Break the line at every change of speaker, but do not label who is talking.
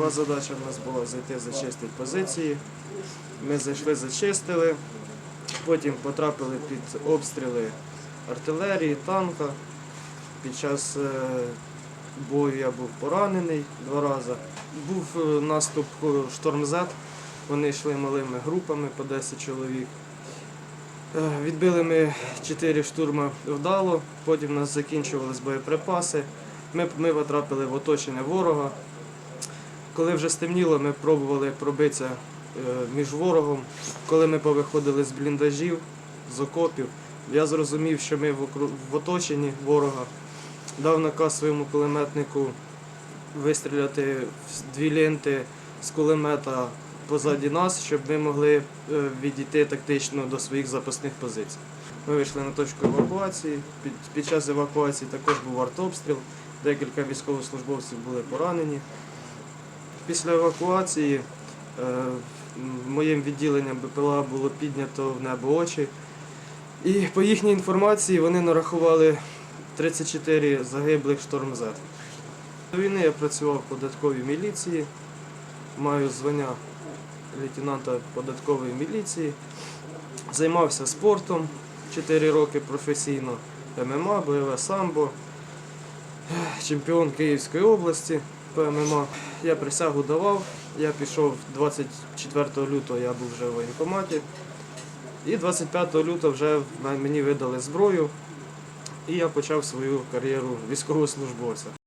Бойова задача в нас була зайти зачистити позиції. Ми зайшли, зачистили, потім потрапили під обстріли артилерії, танка. Під час е, бою я був поранений два рази. Був е, наступ е, шторм Z. Вони йшли малими групами по 10 чоловік. Відбили ми 4 штурми вдало, потім у нас закінчувались боєприпаси. Ми, ми потрапили в оточення ворога. Коли вже стемніло, ми пробували пробитися е, між ворогом. Коли ми повиходили з бліндажів, з окопів, я зрозумів, що ми в, оточенні ворога. Дав наказ своєму кулеметнику вистріляти дві ленти з кулемета позаді нас, щоб ми могли е, відійти тактично до своїх запасних позицій. Ми вийшли на точку евакуації. Під, під час евакуації також був артобстріл, декілька військовослужбовців були поранені. Після евакуації е, моїм відділенням БПЛА було піднято в небо очі. І по їхній інформації вони нарахували 34 загиблих шторм Z. До війни я працював в податковій міліції, маю звання лейтенанта податкової міліції, займався спортом 4 роки професійно, ММА, бойове самбо, чемпіон Київської області по ММА. Я присягу давав, я пішов 24 лютого, я був вже в воєнкоматі. І 25 лютого вже мені видали зброю, і я почав свою кар'єру військовослужбовця.